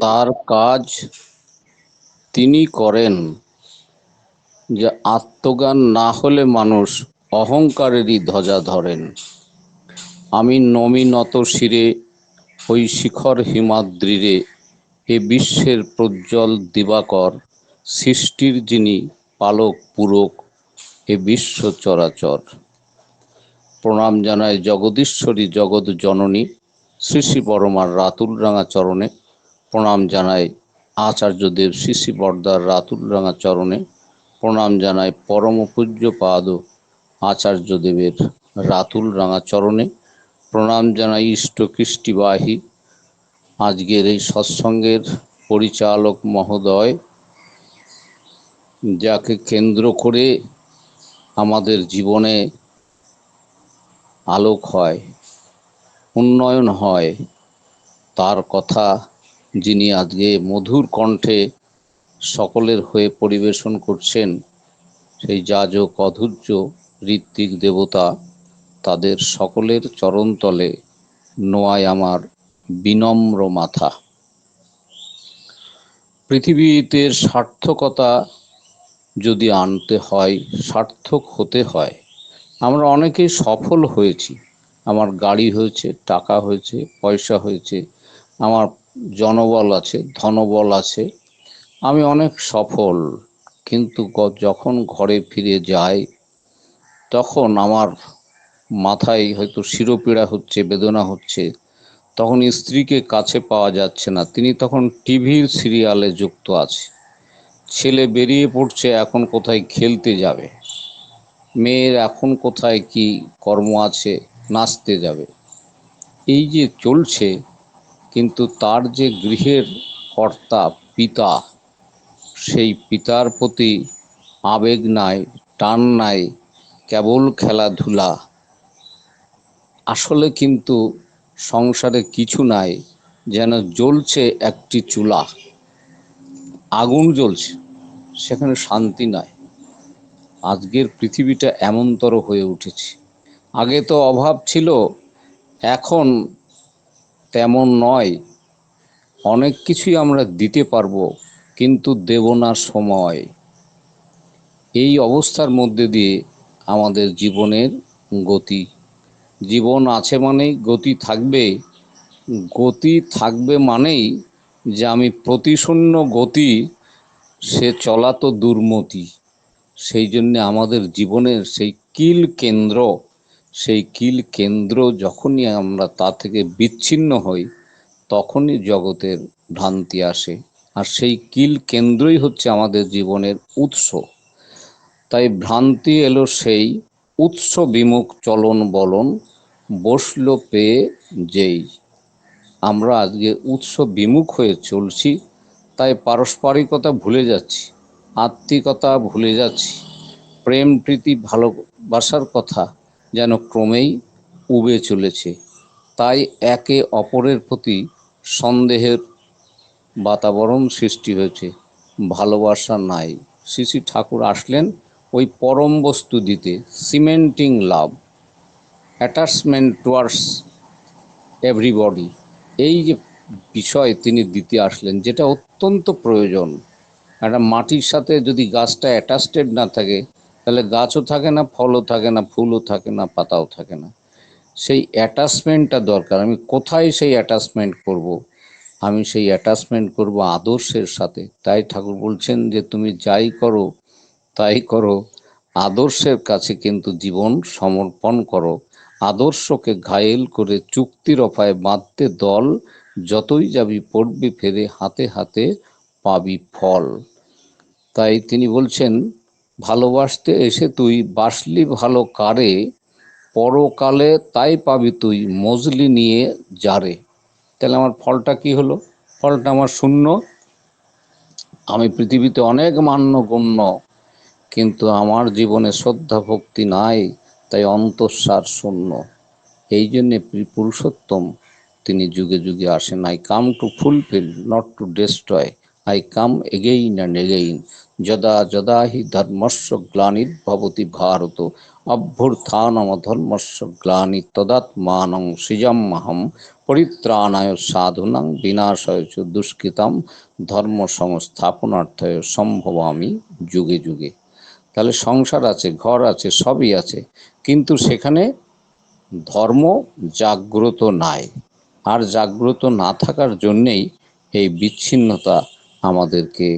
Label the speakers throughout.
Speaker 1: তার কাজ তিনি করেন যে আত্মজ্ঞান না হলে মানুষ অহংকারেরই ধ্বজা ধরেন। আমি নমি নত শিরে ওই শিখর হিমাদ্রিরে এ বিশ্বের প্রজ্জ্বল দিবাকর, সৃষ্টির যিনি পালক পূরক, এ বিশ্ব চরাচর। প্রণাম জানায় জগদীশ্বরী জগৎ জননী শ্রী শ্রী পরমার রাতুল রাঙা চরণে। প্রণাম জানায় আচার্যদেব শ্রী শ্রী বর্দার রাতুল রাঙা চরণে। প্রণাম জানায় পরম পূজ্য পাদ আচার্যদেবের রাতুল রাঙা চরণে। প্রণাম জানাই ইষ্ট কৃষ্টিবাহী। আজকের এই সৎসঙ্গের পরিচালক মহোদয়, যাকে কেন্দ্র করে আমাদের জীবনে আলোক হয়, উন্নয়ন হয়, তার কথা যিনি আজকে মধুর কণ্ঠে সকলের হয়ে পরিবেশন করছেন, সেই যাজক, অধৈর্য ঋত্বিক দেবতা, তাদের সকলের চরণতলে নোয়ায় আমার বিনম্র মাথা। পৃথিবীতে সার্থকতা যদি আনতে হয়, সার্থক হতে হয়, আমরা অনেকেই সফল হয়েছি। আমার গাড়ি হয়েছে, টাকা হয়েছে, পয়সা হয়েছে আমার জনবল আছে, ধনবল আছে। আমি অনেক সফল, কিন্তু যখন ঘরে ফিরে যাই, তখন আমার মাথায় হয়তো শিরোপীড়া হচ্ছে, বেদনা হচ্ছে। তখন স্ত্রীকে কাছে পাওয়া যাচ্ছে না। তিনি তখন টিভির সিরিয়ালে যুক্ত আছে। ছেলে বেরিয়ে পড়ছে, এখন কোথায় খেলতে যাবে? মেয়ের এখন কোথায় কি কর্ম আছে, নাচতে যাবে? এই যে চলছে কিন্তু তার যে গৃহের কর্তা, পিতা, সেই পিতার প্রতি আবেগ নাই, টান নাই, কেবল খেলাধুলা। আসলে কিন্তু সংসারে কিছু নাই, যেন জ্বলছে একটি চুলা। আগুন জ্বলছে, সেখানে শান্তি নাই। আজকের পৃথিবীটা এমনতর হয়ে উঠেছে। আগে তো অভাব ছিল, এখন তেমন নয়। অনেক কিছুই আমরা দিতে পারব, কিন্তু দেব না সময়। এই অবস্থার মধ্যে দিয়ে আমাদের জীবনের গতি। জীবন আছে মানেই গতি থাকবে। গতি থাকবে মানেই যে আমি প্রতিশূন্য গতি, সে চলা তো দুর্মতি। সেই জন্যে আমাদের জীবনের সেই কিল কেন্দ্র সেই কিল কেন্দ্র যখনই আমরা তা থেকে বিচ্ছিন্ন হই, তখনই জগতের ভ্রান্তি আসে। আর সেই কিল কেন্দ্রই হচ্ছে আমাদের জীবনের উৎস। তাই ভ্রান্তি এলো সেই উৎস বিমুখ চলন বলন, বসল পেয়ে যেই। আমরা আজকে উৎস বিমুখ হয়ে চলছি, তাই পারস্পরিকতা ভুলে যাচ্ছি, আত্মিকতা ভুলে যাচ্ছি। প্রেম, প্রীতি, ভালোবাসার কথা যেন ক্রমেই উবে চলেছে। তাই একে অপরের প্রতি সন্দেহের বাতাবরণ সৃষ্টি হয়েছে। ভালোবাসা নাই। শ্রী ঠাকুর আসলেন ওই পরম বস্তু দিতে cementing love attachment towards everybody এই যে বিষয় তিনি দিতে আসলেন, যেটা অত্যন্ত প্রয়োজন। একটা মাটির সাথে যদি গাছটা অ্যাটাচটেড না থাকে তাহলে গাছও থাকে না, ফলও থাকে না, ফুলও থাকে না, পাতাও থাকে না। সেই অ্যাটাচমেন্টটা দরকার। আমি কোথায় সেই অ্যাটাচমেন্ট করব। আমি সেই অ্যাটাচমেন্ট করব আদর্শের সাথে। তাই ঠাকুর বলছেন যে, তুমি যাই করো, তাই করো। আদর্শের কাছে কিন্তু জীবন সমর্পণ করো। আদর্শকে ঘায়েল করে চুক্তির অফায় বাঁধতে দল, যতই যাবি পড়বি ফেরে, হাতে হাতে পাবি ফল। তাই তিনি বলছেন ভালোবাসতে এসে তুই বাসলি ভালো কারে, পরকালে তাই পাবি তুই মজলি নিয়ে যারে। তাহলে আমার ফলটা কি হলো? ফলটা আমার শূন্য। আমি পৃথিবীতে অনেক মান্য গণ্য কিন্তু আমার জীবনে শ্রদ্ধা ভক্তি নাই, তাই অন্তঃসার শূন্য। এই জন্যে পুরুষোত্তম, তিনি যুগে যুগে আসেন I come to fulfil, not to destroy. I come again and again যদা যদা হি ধর্মস্য গ্লানির্ভবতি ভারত। অভ্যুত্থানম ধর্মস্য গ্লানি তদাত্মানং সৃজম্মহম পরিত্রাণায় সাধুনাং বিনাশয় চ দুষ্কৃতম ধর্ম সংস্থাপনার্থে সম্ভবামি যুগে যুগে। তাহলে সংসার আছে, ঘর আছে, সবই আছে। কিন্তু সেখানে ধর্ম জাগ্রত নাই। আর জাগ্রত না থাকার জন্যেই এই বিচ্ছিন্নতা আমাদেরকে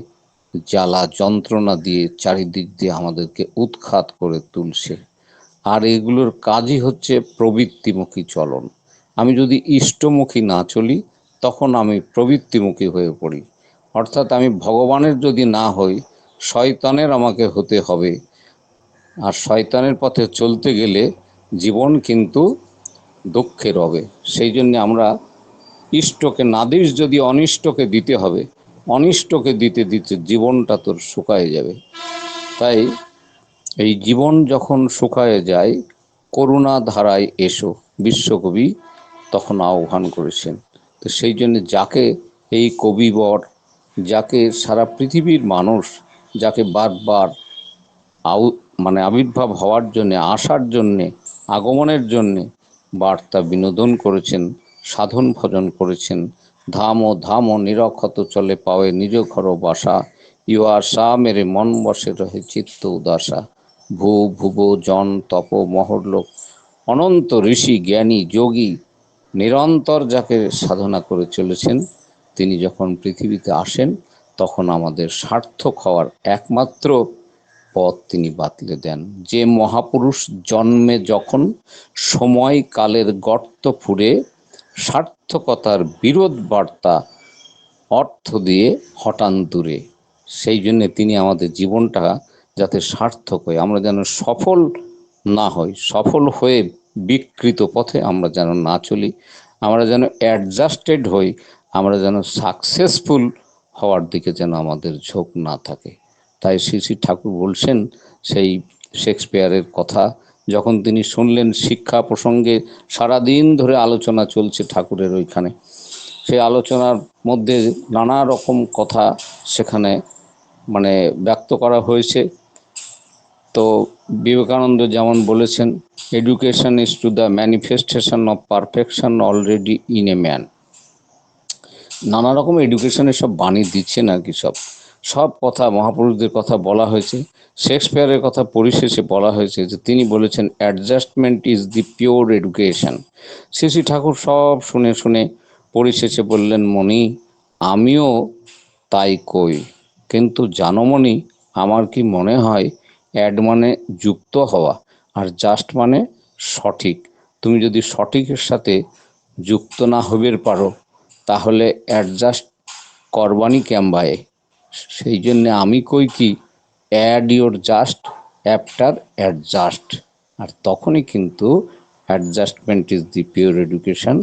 Speaker 1: জ্বালা যন্ত্রণা দিয়ে, চারিদিক দিয়ে আমাদেরকে উৎখাত করে তুলছে। আর এগুলোর কাজই হচ্ছে প্রবৃত্তিমুখী চলন। আমি যদি ইষ্টমুখী না চলি, তখন আমি প্রবৃত্তিমুখী হয়ে পড়ি। অর্থাৎ আমি ভগবানের যদি না হই, শয়তানের আমাকে হতে হবে। আর শয়তানের পথে চলতে গেলে জীবন কিন্তু দুঃখের হবে। সেই জন্য আমরা ইষ্টকে নাদিস যদি অনিষ্টকে দিতে হবে অনিষ্টকে দিতে দিতে জীবনটা তোর শুকায় যাবে। তাই এই জীবন যখন শুকায় যায় করুণা ধারায় এসো, বিশ্বকবি তখন আহ্বান করেছেন। তো সেই জন্য যাকে এই কবিবর, যাকে সারা পৃথিবীর মানুষ, যাকে বারবার আউ মানে আবির্ভাব হওয়ার জন্যে, আসার জন্যে, আগমনের জন্যে বার্তা বিনোদন করেছেন, সাধন ভজন করেছেন ধাম ও ধাম ও নিরক্ষত চলে পাওয়ে নিজ ঘর বাসা। ইউ আশা মেরে মন বসে রহে চিত্ত উদাসা। ভূ, ভুব, জন, তপ মহরলোক অনন্ত ঋষি, জ্ঞানী, যোগী নিরন্তর যাকে সাধনা করে চলেছেন, তিনি যখন পৃথিবীতে আসেন, তখন আমাদের সার্থক হওয়ার একমাত্র পথ তিনি বাতলে দেন। যে মহাপুরুষ জন্মে যখন সময় কালের গর্ত ফুরে সার্থকতার বিরোধ বার্তা, অর্থ দিয়ে হটান দূরে সেই জন্য তিনি আমাদের জীবনটা যাতে সার্থক হয়, আমরা যেন সফল না হই, সফল হয়ে বিকৃত পথে আমরা যেন না চলি, আমরা যেন অ্যাডজাস্টেড হই, আমরা যেন সাকসেসফুল হওয়ার দিকে যেন আমাদের ঝোঁক না থাকে। তাই শ্রী শ্রী ঠাকুর বলছেন, সেই শেক্সপিয়ারের কথা যখন তিনি শুনলেন শিক্ষা প্রসঙ্গে সারাদিন ধরে আলোচনা চলছে ঠাকুরের ওইখানে সেই আলোচনার মধ্যে নানা রকম কথা সেখানে মানে ব্যক্ত করা হয়েছে। তো বিবেকানন্দ যেমন বলেছেন education is to the manifestation of perfection already in a man নানা রকম এডুকেশনের সব বাণী দিচ্ছেন আর কি সব। সব কথা মহাপুরুষদের কথা বলা হয়েছে। শেক্সপিয়ারের কথা পরিশেষে বলা হয়েছে যে তিনি বলেছেন adjustment is the pure education Shri Thakur সব শুনে শুনে পরিশেষে বললেন, মণি, আমিও তাই কই। কিন্তু জানো মণি, আমার কি মনে হয়, অ্যাড মানে যুক্ত হওয়া আর জাস্ট মানে সঠিক। তুমি যদি সঠিকের সাথে যুক্ত না হবের পারো, তাহলে অ্যাডজাস্ট করবানি ক্যাম্বায় সেই জন্যে আমি কই কি add your just after adjust আর তখনই কিন্তু adjustment is the pure education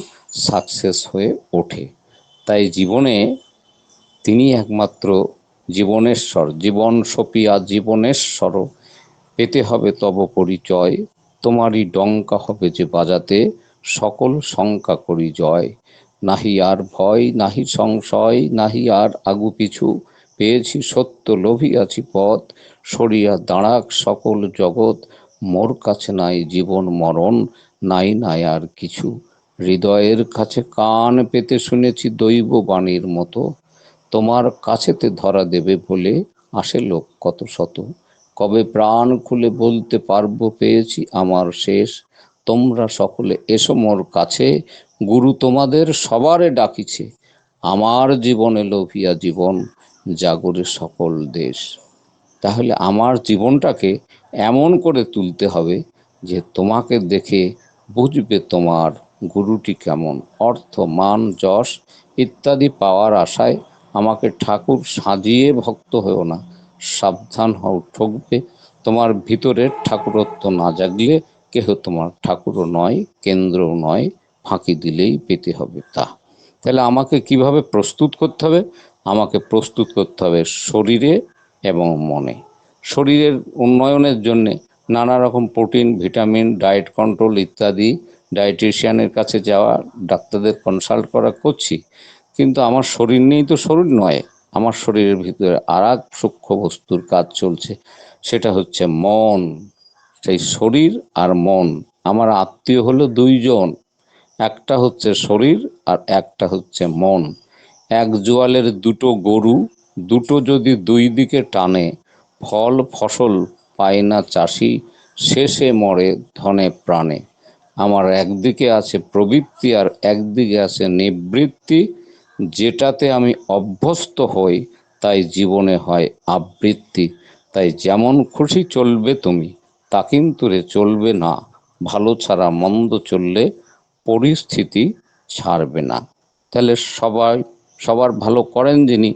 Speaker 1: success হয়ে ওঠে। তাই জীবনে তিনি একমাত্র জীবনেশ্বর, জীবন সপিয়া জীবনেশ্বর। পেতে হবে তব পরিচয়, তোমারই ডঙ্কা হবে যে বাজাতে, সকল শঙ্কা করি জয়। নাহি আর ভয়, নাহি সংশয়, নাহি আর আগু পিছু পেয়েছি সত্য লোভিয়াছি পথ। সরিয়া দাঁড়াক সকল জগৎ, মোর কাছে নাই জীবন মরণ, নাই নাই আর কিছু। হৃদয়ের কাছে কান পেতে শুনেছি দৈব বাণীর মতো। তোমার কাছেতে ধরা দেবে বলে আসে লোক কত শত। কবে প্রাণ খুলে বলতে পারব পেয়েছি আমার শেষ। তোমরা সকলে এসো মোর কাছে, গুরু তোমাদের সবারে ডাকিছে। আমার জীবনে লোভিয়া জীবন জাগরে সকল দেশ। তাহলে আমার জীবনটাকে এমন করে তুলতে হবে যে তোমাকে দেখে বুঝবে তোমার গুরুটি কেমন। অর্থ, মান, যশ ইত্যাদি পাওয়ার আশায় আমাকে ঠাকুর সাজিয়ে ভক্ত হও না। সাবধান হও, ঠকবে তোমার ভিতরের ঠাকুরত্ব না জাগলে কেহ তোমার ঠাকুরও নয়, কেন্দ্রও নয়, ফাঁকি দিলেই পেতে হবে। তা, তাহলে আমাকে কীভাবে প্রস্তুত করতে হবে? আমাকে প্রস্তুত করতে হবে শরীরে এবং মনে। শরীরের উন্নয়নের জন্যে নানা রকম প্রোটিন, ভিটামিন, ডায়েট কন্ট্রোল ইত্যাদি ডায়েটিশিয়ানের কাছে যাওয়া, ডাক্তারদের কনসাল্ট করা করছি। কিন্তু আমার শরীর নেই তো শরীর নয়, আমার শরীরের ভিতরে আর এক সূক্ষ্ম বস্তুর কাজ চলছে। সেটা হচ্ছে মন। সেই শরীর আর মন। আমার আত্মীয় হলো দুইজন, একটা হচ্ছে শরীর আর একটা হচ্ছে মন। এক জোয়ালের দুটো গরু, দুটো যদি দুই দিকে টানে, ফল ফসল পায় না চাষি শেষে মরে ধনে প্রাণে। আমার একদিকে আছে প্রবৃত্তি আর একদিকে আছে নিবৃত্তি। যেটাতে আমি অভ্যস্ত হই, তাই জীবনে হয় আবৃত্তি। তাই যেমন খুশি চলবে তুমি, তা কিন্তু রে চলবে না। ভালো ছাড়া মন্দ চললে পরিস্থিতি ছাড়বে না। তাহলে সবাই সবার ভালো করেন যিনি,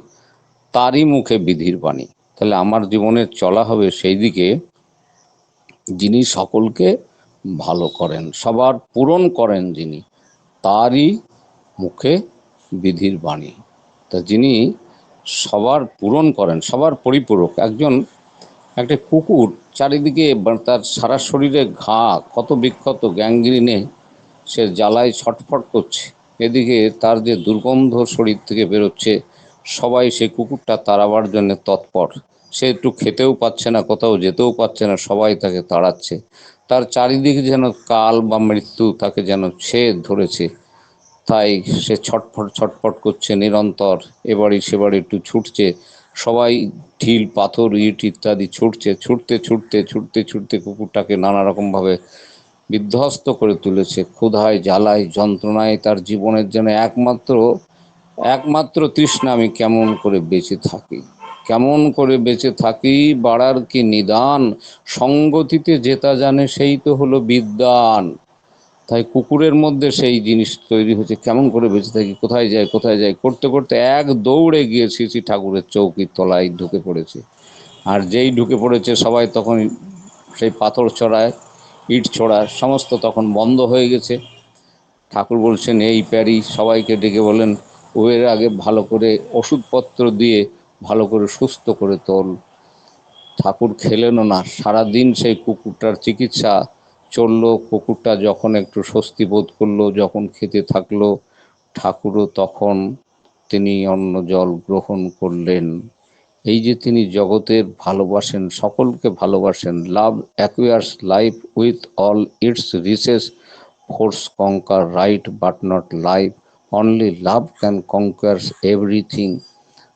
Speaker 1: তারই মুখে বিধির বাণী। তাহলে আমার জীবনের চলা হবে সেই দিকে যিনি সকলকে ভালো করেন, সবার পূরণ করেন যিনি, তারই মুখে বিধির বাণী। তা যিনি সবার পূরণ করেন, সবার পরিপূরক, একজন একটা কুকুর চারিদিকে তার সারা শরীরে ঘা, কত বিক্ষত গ্যাংগ্রিনে সে জ্বালায় ছটফট করছে। এদিকে তার যে দুর্গন্ধ শরীর থেকে বেরোচ্ছে, সবাই সেই কুকুরটা তাড়াবার জন্য তৎপর। সে একটু খেতেও পাচ্ছে না, কোথাও যেতেও পাচ্ছে না, সবাই তাকে তাড়াচ্ছে। তার চারিদিকে যেন কাল বা মৃত্যু তাকে যেন সে ধরেছে। তাই সে ছটফট ছটফট করছে নিরন্তর এবারে সেবারে একটু ছুটছে। সবাই ঢিল, পাথর, ইট ইত্যাদি ছুটছে, ছুটতে ছুটতে ছুটতে ছুটতে কুকুরটাকে নানা রকমভাবে বিধ্বস্ত করে তুলেছে, ক্ষুধায়, জ্বালায়, যন্ত্রণায়, তার জীবনের জন্য একমাত্র একমাত্র তৃষ্ণা আমি কেমন করে বেঁচে থাকি? কেমন করে বেঁচে থাকি? বাড়ার কি নিদান? সঙ্গতিতে যেটা জানে সেই তো হলো বিদ্যান। তাই কুকুরের মধ্যে সেই জিনিস তৈরি হচ্ছে কেমন করে বেঁচে থাকি? কোথায় যায় কোথায় যায়? করতে করতে এক দৌড়ে গিয়ে শ্রী ঠাকুরের চৌকির তলায় ঢুকে পড়েছে। আর যেই ঢুকে পড়েছে, সবাই তখন সেই পাথর ছড়ায় ইট ছোড়া সমস্ত তখন বন্ধ হয়ে গেছে। ঠাকুর বলছেন, এই প্যারি সবাইকে ডেকে বলেন, ওয়ের আগে ভালো করে ওষুধপত্র দিয়ে ভালো করে সুস্থ করে তোল। ঠাকুর খেলেনও না, সারাদিন সেই কুকুরটার চিকিৎসা চলল। কুকুরটা যখন একটু স্বস্তি বোধ করল, যখন খেতে থাকল, ঠাকুরও তখন তিনি অন্ন জল গ্রহণ করলেন। এই যে তিনি জগতের ভালোবাসেন, সকলকে ভালোবাসেন, love acquires life with all its riches force conquer right but not life only love can conquers everything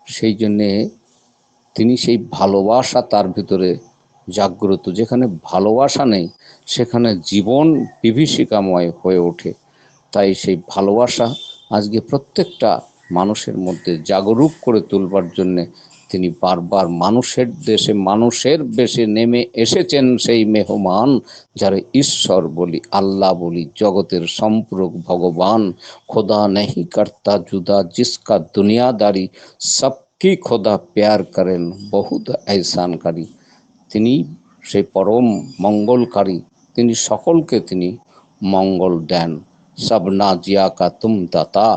Speaker 1: সেই জন্যে তিনি সেই ভালোবাসা তার ভিতরে জাগ্রত, যেখানে ভালোবাসা নেই, সেখানে জীবন বিভীষিকাময় হয়ে ওঠে। তাই সেই ভালোবাসা আজকে প্রত্যেকটা মানুষের মধ্যে জাগরুক করে তুলবার জন্যে তিনি বারবার মানুষের দেশে, মানুষের বেশে নেমে এসেছেন সেই মেহমান যারা ঈশ্বর বলি, আল্লাহ বলি, জগতের সম্পূরক ভগবান। খোদা নেহি কর্তা, জুদা জিসকা দুনিয়াদারি, সবকি খোদা প্যার করেন, বহুত এহসানকারী। তিনি সেই পরম মঙ্গলকারী, তিনি সকলকে তিনি মঙ্গল দেন। সব না জিয়া কা তুম দাতা,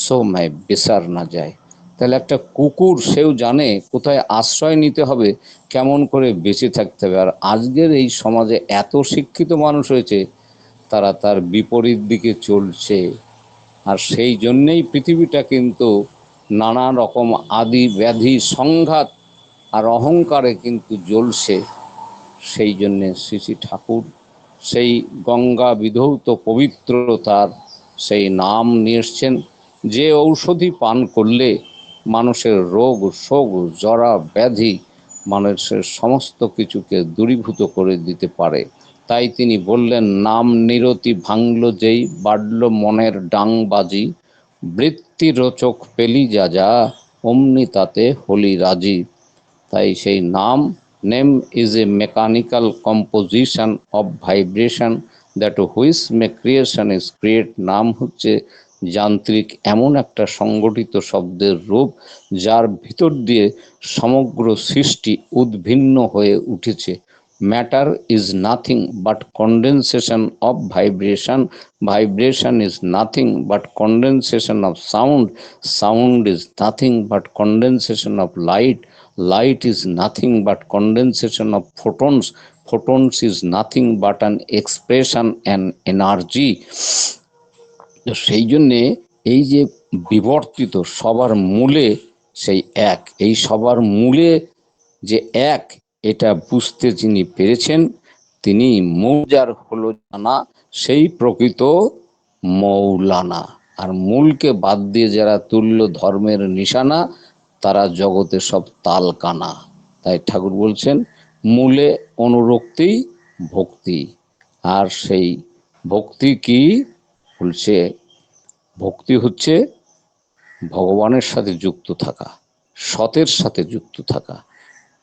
Speaker 1: সো মায় বেসার না যায়। তাহলে একটা কুকুর সেও জানে কোথায় আশ্রয় নিতে হবে, কেমন করে বেঁচে থাকতে হবে। আর আজকের এই সমাজে এত শিক্ষিত মানুষ হয়েছে, তারা তার বিপরীত দিকে চলছে। আর সেই জন্যেই পৃথিবীটা কিন্তু নানা রকম আদি ব্যাধি সংঘাত আর অহংকারে কিন্তু জ্বলছে। সেই জন্যে শ্রী শ্রী ঠাকুর সেই গঙ্গা বিধৌত পবিত্রতার সেই নাম নিয়ে যে ঔষধি পান করলে মানুষের রোগ, শোক, জরা, ব্যাধি মানুষের সমস্ত কিছুকে দূরীভূত করে দিতে পারে। তাই তিনি বললেন, নাম নিরতি ভাঙল যেই, বাড়ল মনের ডাংবাজি। বৃত্তি রোচক পেলি যা যা, অমনি তাতে হলি রাজি। তাই সেই নাম, name is a mechanical composition of vibration that which may creation is create. নাম হচ্ছে যান্ত্রিক এমন একটা সংগঠিত শব্দের রূপ যার ভিতর দিয়ে সমগ্র সৃষ্টি উদ্ভিন্ন হয়ে উঠেছে। Matter is nothing but condensation of vibration vibration is nothing but condensation of sound sound is nothing but condensation of light light is nothing but condensation of photons. Photons is nothing but an expression and energy. তো সেই জন্যে এই যে বিবর্তিত সবার মূলে সেই এক, এই সবার মূলে যে এক, এটা বুঝতে যিনি পেরেছেন, তিনি মৌজার হলো জানা, সেই প্রকৃত মৌলানা। আর মূলকে বাদ দিয়ে যারা তুল্য ধর্মের নিশানা, তারা জগতে সব তালকানা। তাই ঠাকুর বলছেন, মূলে অনুরক্তি, ভক্তি। আর সেই ভক্তি কি? বলছে, ভক্তি হচ্ছে ভগবানের সাথে যুক্ত থাকা, সতের সাথে যুক্ত থাকা।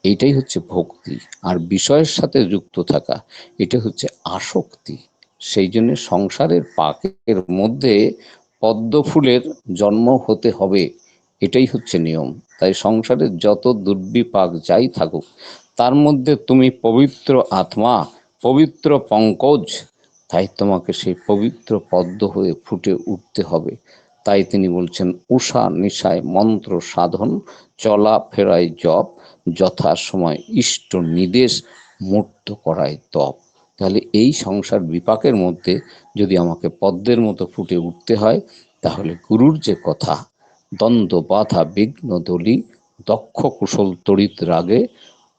Speaker 1: এটাই হচ্ছে ভক্তি। আর বিষয়ের সাথে যুক্ত থাকা, এটা হচ্ছে আসক্তি। সেই জন্য সংসারের পাকের মধ্যে পদ্ম ফুলের জন্ম হতে হবে। এটাই হচ্ছে নিয়ম। তাই সংসারের যত দুর্বিপাক যাই থাকুক, তার মধ্যে তুমি পবিত্র আত্মা, পবিত্র পঙ্কজ তাই তোমাকে সেই পবিত্র পদ্ম হয়ে ফুটে উঠতে হবে। তাই তিনি বলছেন, উষা নিশায় মন্ত্র সাধন, চলা ফেরায় জপ যথা সময় ইষ্ট নির্দেশ মূর্ত করায় তপ। তাহলে এই সংসার বিপাকের মধ্যে যদি আমাকে পদ্মের মতো ফুটে উঠতে হয়, তাহলে গুরুর যে কথা, দ্বন্দ্ব, বাধা, বিঘ্ন, দলি, দক্ষ কুশল, তড়িৎ রাগে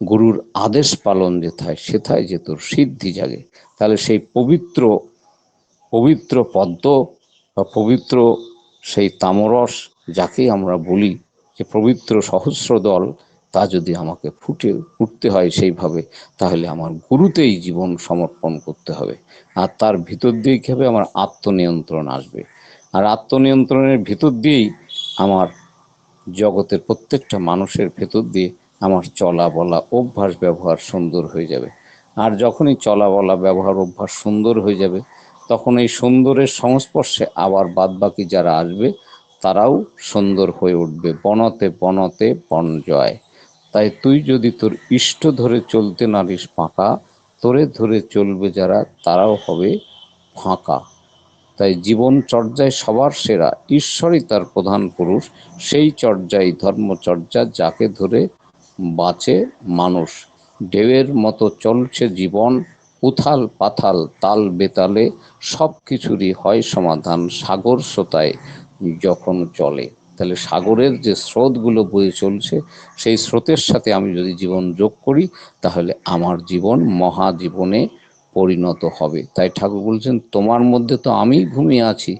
Speaker 1: গুরুর আদেশ পালন যেথায়, সেথায় যে তোর সিদ্ধি জাগে। তাহলে সেই পবিত্র পবিত্র পদ্ম বা পবিত্র সেই তামরস যাকে আমরা বলি যে পবিত্র সহস্র দল, তা যদি আমাকে ফুটে উঠতে হয় সেইভাবে, তাহলে আমার গুরুতেই জীবন সমর্পণ করতে হবে। আর তার ভিতর দিয়ে কী হবে আমার আত্মনিয়ন্ত্রণ আসবে? আর আত্মনিয়ন্ত্রণের ভিতর দিয়েই আমার জগতের প্রত্যেকটা মানুষের ভেতর দিয়ে আমার চলা বলা অভ্যাস ব্যবহার সুন্দর হয়ে যাবে। আর যখনই চলা বলা ব্যবহার অভ্যাস সুন্দর হয়ে যাবে, তখন এই সুন্দরের সংস্পর্শে আবার বাদবাকি যারা আসবে, তারাও সুন্দর হয়ে উঠবে। বনতে বনতে বন জয়। তাই তুই যদি তোর ইষ্ট ধরে চলতে নারিস ফাঁকা তোরে ধরে চলবে যারা, তারাও হবে ফাঁকা। তাই জীবন চর্যায় সবার সেরা, ঈশ্বরই তার প্রধান পুরুষ। সেই চর্যায় ধর্মচর্যা যাকে ধরে বাঁচে মানুষ। ঢেউয়ের মতো চলছে জীবন, উথাল পাথাল, তাল বেতালে সব কিছুরই হয় সমাধান সাগর শ্রোতায় যখন চলে। তাহলে সাগরের যে স্রোতগুলো বয়ে চলছে, সেই স্রোতের সাথে আমি যদি জীবন যোগ করি, তাহলে আমার জীবন মহাজীবনে পরিণত হবে। তাই ঠাকুর বলছেন, তোমার মধ্যে তো আমি ঘুমিয়ে আছি,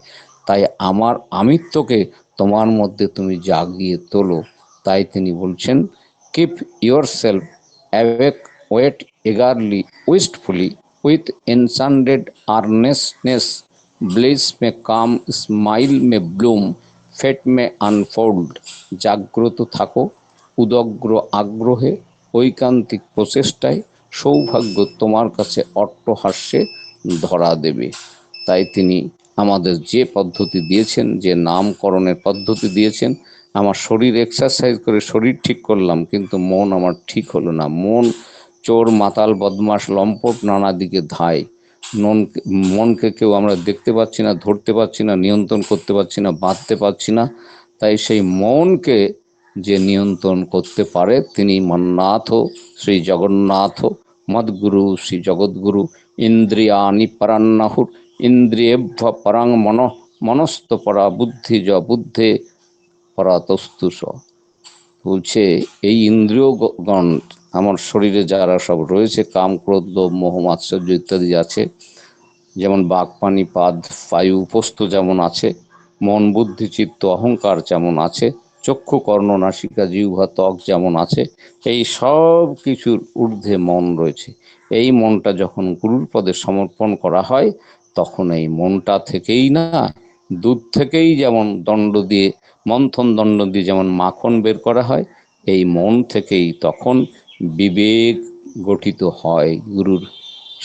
Speaker 1: তাই আমার আমিত্বকে তোমার মধ্যে তুমি জাগিয়ে তোলো। তাই তিনি বলছেন keep yourself awake wait eagerly wistfully with unstinted earnestness bliss may come smile may bloom fate may unfold জাগ্রত থাকো উদগ্র আগ্রহে ঐকান্তিক প্রচেষ্টায় সৌভাগ্য তোমার কাছে অট্টহাস্যে ধরা দেবে। তাই তিনি আমাদের যে পদ্ধতি দিয়েছেন, যে নামকরণের পদ্ধতি দিয়েছেন আমার শরীর এক্সারসাইজ করে শরীর ঠিক করলাম, কিন্তু মন আমার ঠিক হলো না। মন চোর, মাতাল বদমাস লম্পট নানা দিকে ধায়। মন মনকে কেউ আমরা দেখতে পাচ্ছি না, ধরতে পারছি না, নিয়ন্ত্রণ করতে পারছি না, বাঁধতে পারছি না। তাই সেই মনকে যে নিয়ন্ত্রণ করতে পারে, তিনি মন্নাথ, শ্রী জগন্নাথ, মদ্গুরু, শ্রী জগৎগুরু ইন্দ্রিয়ানি পরান্নাহুর, ইন্দ্রিয়েভ্য পরাং মন মনস্থ পরা বুদ্ধি জ বুদ্ধে পরাতস্তুষ। বলছে, এই ইন্দ্রিয়গণ আমার শরীরে যারা সব রয়েছে, কাম, ক্রোধ, লোভ, মোহ, মাৎসর্য ইত্যাদি আছে, যেমন বাঘ পানি পাদ, বায়ু উপস্থ যেমন আছে, মন, বুদ্ধি, চিত্ত, অহংকার যেমন আছে, চক্ষু, কর্ণ, নাসিকা, জিহ্বা, ত্বক যেমন আছে, এই সব কিছুর ঊর্ধ্বে মন রয়েছে। এই মনটা যখন গুরুর পদে সমর্পণ করা হয়, তখন এই মনটা থেকেই না, দুধ থেকেই যেমন দণ্ড দিয়ে মন্থন দণ্ড দিয়ে যেমন মাখন বের করা হয়, এই মন থেকেই তখন বিবেক গঠিত হয় গুরুর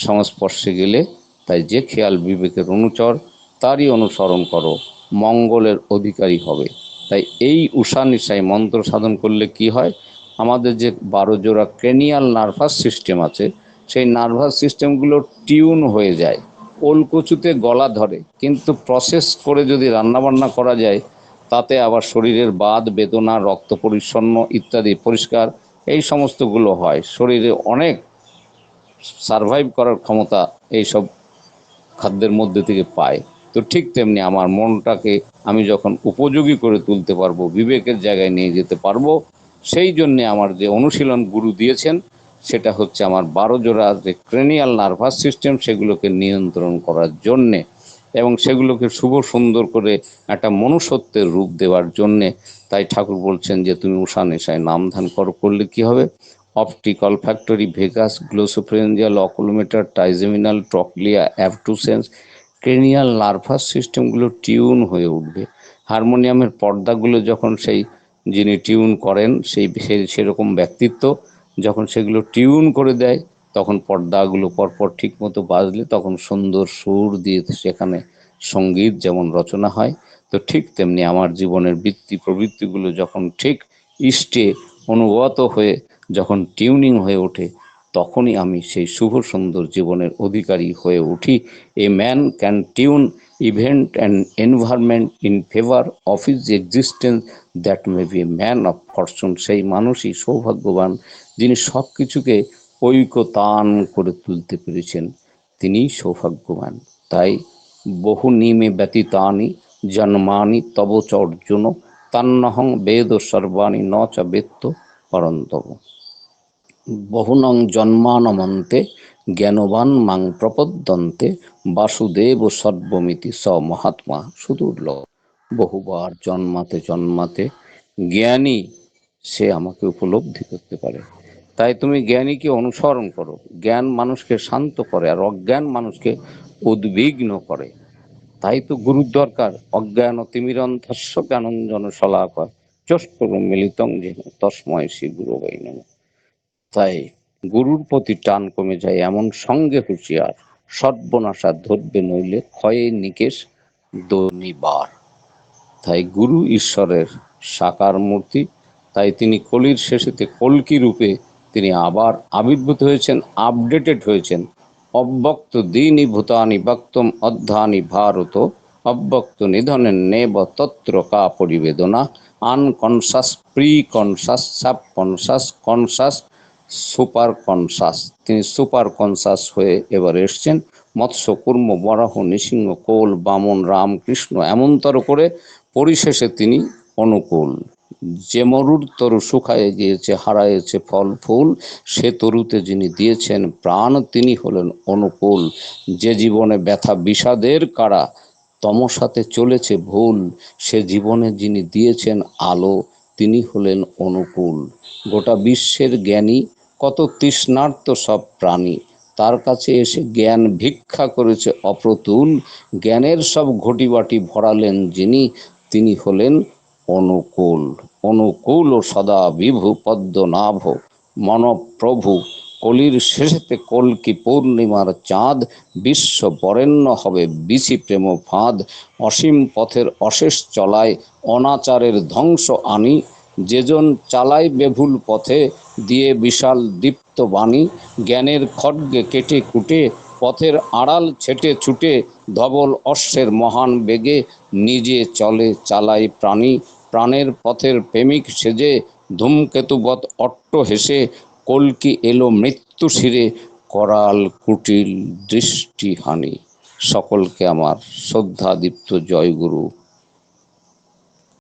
Speaker 1: সংস্পর্শে গেলে। তাই যে খেয়াল বিবেকের অনুচর, তারই অনুসরণ করো, মঙ্গলের অধিকারী হবে। তাই এই উষা নিশায় মন্ত্র সাধন করলে কি হয়? আমাদের যে বারো জোড়া ক্রেনিয়াল নার্ভাস সিস্টেম আছে, সেই নার্ভাস সিস্টেমগুলো টিউন হয়ে যায়, ওলকচুতে গলা ধরে। কিন্তু প্রসেস করে যদি রান্নাবান্না করা যায় তাতে আবার শরীরের বাদ, বেদনা, রক্ত পরিচ্ছন্ন ইত্যাদি পরিষ্কার, এই সমস্তগুলো হয়। শরীরে অনেক সারভাইভ করার ক্ষমতা এইসব খাদ্যের মধ্যে থেকে পায়। তো ঠিক তেমনি আমার মনটাকে আমি যখন উপযোগী করে তুলতে পারব, বিবেকের জায়গায় নিয়ে যেতে পারব, সেই জন্যে আমার যে অনুশীলন গুরু দিয়েছেন, সেটা হচ্ছে আমার বারো জোড়া যে ক্রেনিয়াল নার্ভাস সিস্টেম সেগুলোকে নিয়ন্ত্রণ করার জন্যে এবং সেগুলোকে শুভ সুন্দর করে একটা মনুষ্যত্বের রূপ দেওয়ার জন্যে তাই ঠাকুর বলছেন যে তুমি উষা নেশায় নাম ধান করো, করলে কি হবে? Optical olfactory vagus glossopharyngeal oculomotor trigeminal trochlear abducens cranial nervous সিস্টেমগুলো টিউন হয়ে উঠবে। হারমোনিয়ামের পর্দাগুলো যখন সেই যিনি টিউন করেন, সেই সেরকম ব্যক্তিত্ব, যখন সেগুলো টিউন করে দেয় তখন পর্দাগুলো পরপর ঠিক মতো বাজলে তখন সুন্দর সুর দিয়ে সেখানে সংগীত যেমন রচনা হয়, তো ঠিক তেমনি আমার জীবনের বৃত্তি প্রবৃত্তিগুলো যখন ঠিক ইষ্টে অনুগত হয়ে যখন টিউনিং হয়ে ওঠে, তখনই আমি সেই শুভ সুন্দর জীবনের অধিকারী হয়ে উঠি। A man can tune event and environment in favour of his existence that may be a man of fortune সেই মানুষই সৌভাগ্যবান, যিনি সব কিছুকে ঐকতান করে তুলতে পেরেছেন। তিনিই সৌভাগ্যবান। তাই বহু নিমে ব্যতীতানি জন্মানি তব চ অর্জুন তান্নহং বেদ সর্বাণি ন চ বেত্ত পরন্তব। বহুনং জন্মানমন্তে জ্ঞানবান মাং প্রপদ্যন্তে বাসুদেব সর্বমিতি স মহাত্মা সুদুর্লভ বহুবার জন্মাতে জন্মাতে জ্ঞানী সে আমাকে উপলব্ধি করতে পারে। তাই তুমি জ্ঞানীকে অনুসরণ করো। জ্ঞান মানুষকে শান্ত করে আর অজ্ঞান মানুষকে উদ্বিগ্ন করে। তাই তো গুরুর দরকার। অজ্ঞান তিমিরন্ধস্য জ্ঞানঞ্জন শলাকর চষ্টর মিলিতং যেন তস্ময় শ্রী গুরু তাই গুরুর প্রতি টান কমে যায় এমন সঙ্গে হুঁশিয়ার। সর্বনাশা ধরবে নইলে ক্ষয়ে নিকেশ দনিবার। তাই গুরু ঈশ্বরের সাকার মূর্তি। তাই তিনি কলির শেষেতে কলকি রূপে তিনি আবার আবির্ভূত হয়েছেন আপডেটেড হয়েছেন। অব্যক্ত দীনি ভূতানি বক্তম অধ্যানি ভারত, অব্যক্ত নিধনের নেব তত্র কা পরিবেদনা, unconscious preconscious subconscious conscious superconscious তিনি সুপার কনসাস হয়ে এবার এসছেন মৎস্য কুর্ম বরাহ, নৃসিংহ, কোল, বামন রাম কৃষ্ণ এমনতর করে পরিশেষে তিনি অনুকূল। যে মরুর তরু শুকায়ে গিয়েছে, হারায়েছে ফল, ফুল, সে তরুতে যিনি দিয়েছেন প্রাণ, তিনি হলেন অনুকূল। যে জীবনে ব্যথা বিষাদের কারা তমসাতে চলেছে ভুল। সে জীবনে যিনি দিয়েছেন আলো, তিনি হলেন অনুকূল। গোটা বিশ্বের জ্ঞানী, কত তৃষ্ণার্ত সব প্রাণী। তার কাছে এসে জ্ঞান ভিক্ষা করেছে অপ্রতুল। জ্ঞানের সব ঘটিবাটি ভরালেন যিনি, তিনি হলেন অনুকূল অনুকূল ও সদা বিভু পদ্মনাভ। মনপ্রভু, কলির শেষেতে কলকি পূর্ণিমার চাঁদ? বিশ্ব বরেণ্য হবে বিচি প্রেম ফাঁদ। অসীম পথের অশেষ চলায় অনাচারের ধ্বংস আনি। যেজন চালায় বেভুল পথে, দিয়ে বিশাল দীপ্ত বাণী। জ্ঞানের খড়গে কেটে কুটে, পথের আড়াল ছেটে ছুটে, ধবল অশ্বের মহান বেগে নিজে চলে চালায় প্রাণী। প্রাণের পথের প্রেমিক সেজে ধূমকেতুবৎ অট্ট হেসে কলকি এলো মৃত্যু শিরে করাল কুটিল দৃষ্টিহানি। সকলকে আমার শ্রদ্ধাদীপ্ত জয়গুরু।